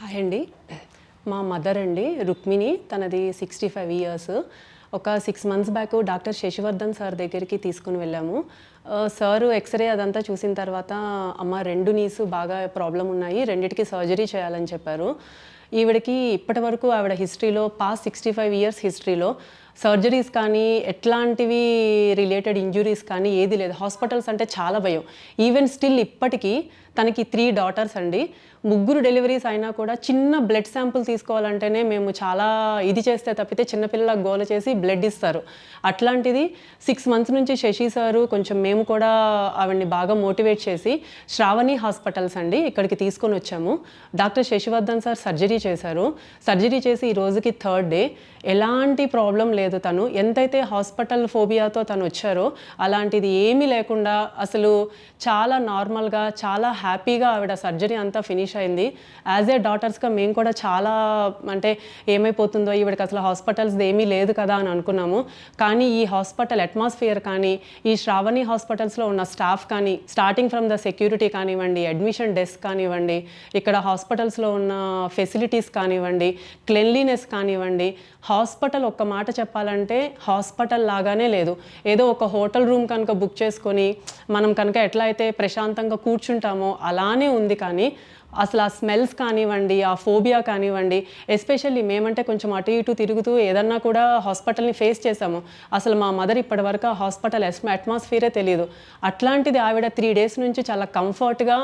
Hi అండి. మా mother అండి రుక్మిణి. తనది సిక్స్టీ ఫైవ్ ఇయర్స్ ఒక six months back doctor Sashivardhan sir దగ్గరికి తీసుకుని వెళ్ళాము. సారు ఎక్స్రే అదంతా చూసిన తర్వాత అమ్మ రెండు నీసు బాగా ప్రాబ్లం ఉన్నాయి. రెండిటికి సర్జరీ చేయాలని చెప్పారు. ఈవిడకి ఇప్పటి వరకు ఆవిడ హిస్టరీలో పాస్ట్ సిక్స్టీ ఫైవ్ ఇయర్స్ హిస్టరీలో సర్జరీస్ కానీ ఎట్లాంటివి రిలేటెడ్ ఇంజురీస్ కానీ ఏది లేదు. హాస్పిటల్స్ అంటే చాలా భయం. ఈవెన్ స్టిల్ ఇప్పటికీ తనకి త్రీ డాటర్స్ అండి. ముగ్గురు డెలివరీస్ అయినా కూడా చిన్న బ్లడ్ శాంపుల్ తీసుకోవాలంటేనే మేము చాలా ఇది చేస్తే తప్పితే చిన్నపిల్లలకు గోల చేసి బ్లడ్ ఇస్తారు. అట్లాంటిది సిక్స్ మంత్స్ నుంచి శశి సారు కొంచెం మేము కూడా ఆవిడ్ని బాగా మోటివేట్ చేసి శ్రావణి హాస్పిటల్స్ అండి ఇక్కడికి తీసుకొని వచ్చాము. డాక్టర్ శశివర్ధన్ సార్ సర్జరీ చేశారు. సర్జరీ చేసి ఈ రోజుకి థర్డ్ డే ఎలాంటి ప్రాబ్లం లేదు. తను. ఎంతైతే హాస్పిటల్ ఫోబియాతో తను వచ్చారో అలాంటిది ఏమీ లేకుండా అసలు చాలా నార్మల్గా చాలా హ్యాపీగా ఆవిడ సర్జరీ అంతా ఫినిష్ అయింది. యాజ్ ఏ డాటర్స్గా మేము కూడా చాలా అంటే ఏమైపోతుందో ఈవిడకి అసలు హాస్పిటల్స్ ఏమీ లేదు కదా అని అనుకున్నాము. కానీ ఈ హాస్పిటల్ అట్మాస్ఫియర్ కానీ ఈ శ్రావణి హాస్పిటల్స్లో ఉన్న స్టాఫ్ కానీ స్టార్టింగ్ ఫ్రమ్ ద సెక్యూరిటీ కానివ్వండి అడ్మిషన్ డెస్క్ కానివ్వండి ఇక్కడ హాస్పిటల్స్లో ఉన్న ఫెసిలిటీస్ కానివ్వండి క్లెన్లీనెస్ కానివ్వండి హాస్పిటల్ ఒక్క మాట చెప్పాలంటే హాస్పిటల్ లాగానే లేదు. ఏదో ఒక హోటల్ రూమ్ కనుక బుక్ చేసుకొని మనం కనుక ఎట్లా అయితే ప్రశాంతంగా కూర్చుంటామో అలానే ఉంది కానీ అసలు ఆ స్మెల్స్ కానివ్వండి ఆ ఫోబియా కానివ్వండి ఎస్పెషల్లీ మేమంటే కొంచెం అటు ఇటు తిరుగుతూ ఏదన్నా కూడా హాస్పిటల్ని ఫేస్ చేసాము అసలు మా మదర్ ఇప్పటివరకు ఆ హాస్పిటల్ అట్మాస్ఫియరే తెలియదు అట్లాంటిది ఆవిడ త్రీ డేస్ నుంచి చాలా కంఫర్ట్గా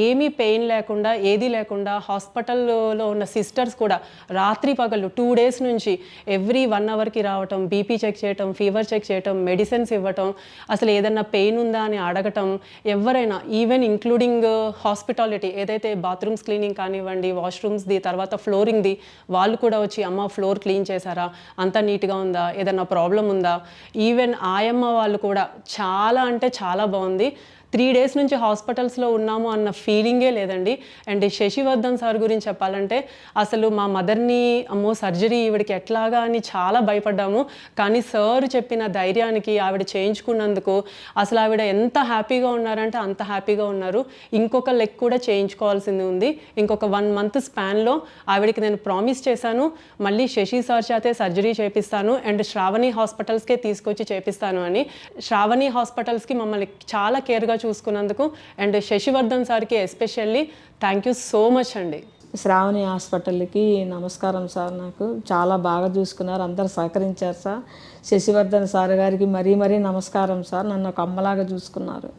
ఏమీ పెయిన్ లేకుండా ఏది లేకుండా హాస్పిటల్లో ఉన్న సిస్టర్స్ కూడా రాత్రి పగలు టూ డేస్ నుంచి ఎవ్రీ వన్ అవర్కి రావటం బీపీ చెక్ చేయటం ఫీవర్ చెక్ చేయటం మెడిసిన్స్ ఇవ్వటం అసలు ఏదన్నా పెయిన్ ఉందా అని అడగటం ఎవరైనా ఈవెన్ ఇంక్లూడింగ్ హాస్పిటాలిటీ ఏదైతే బాత్రూమ్స్ క్లీనింగ్ కానివ్వండి వాష్రూమ్స్ది తర్వాత ఫ్లోరింగ్ది వాళ్ళు కూడా వచ్చి అమ్మ ఫ్లోర్ క్లీన్ చేశారా? అంత నీట్గా ఉందా? ఏదన్నా ప్రాబ్లం ఉందా? ఈవెన్ ఆయమ్మ వాళ్ళు కూడా చాలా అంటే చాలా బాగుంది. త్రీ డేస్ నుంచి హాస్పిటల్స్లో ఉన్నాము అన్న ఫీలింగే లేదండి. అండ్ శశివర్ధన్ సార్ గురించి చెప్పాలంటే అసలు మా మదర్ని అమ్మో సర్జరీ ఈవిడికి ఎట్లాగా అని చాలా భయపడ్డాము. కానీ సార్ చెప్పిన ధైర్యానికి ఆవిడ చేయించుకున్నందుకు అసలు ఆవిడ ఎంత హ్యాపీగా ఉన్నారంటే అంత హ్యాపీగా ఉన్నారు. ఇంకొక లెగ్ కూడా చేయించుకోవాల్సింది ఉంది. ఇంకొక వన్ మంత్ స్పాన్లో ఆవిడకి నేను ప్రామిస్ చేశాను. మళ్ళీ శశి సార్ చేతే సర్జరీ చేపిస్తాను. అండ్ శ్రావణి హాస్పిటల్స్కే తీసుకొచ్చి చేపిస్తాను అని. శ్రావణి హాస్పిటల్స్కి మమ్మల్ని చాలా కేర్గా చూసుకున్నందుకు అండ్ శశివర్ధన్ సార్కి especially thank you so much అండి. శ్రావణి హాస్పిటల్కి నమస్కారం సార్ నాకు. చాలా బాగా చూసుకున్నారు అందరు సహకరించారు సార్. శశివర్ధన్ సార్ గారికి మరీ మరీ నమస్కారం సార్. నన్ను ఒక అమ్మలాగా చూసుకున్నారు.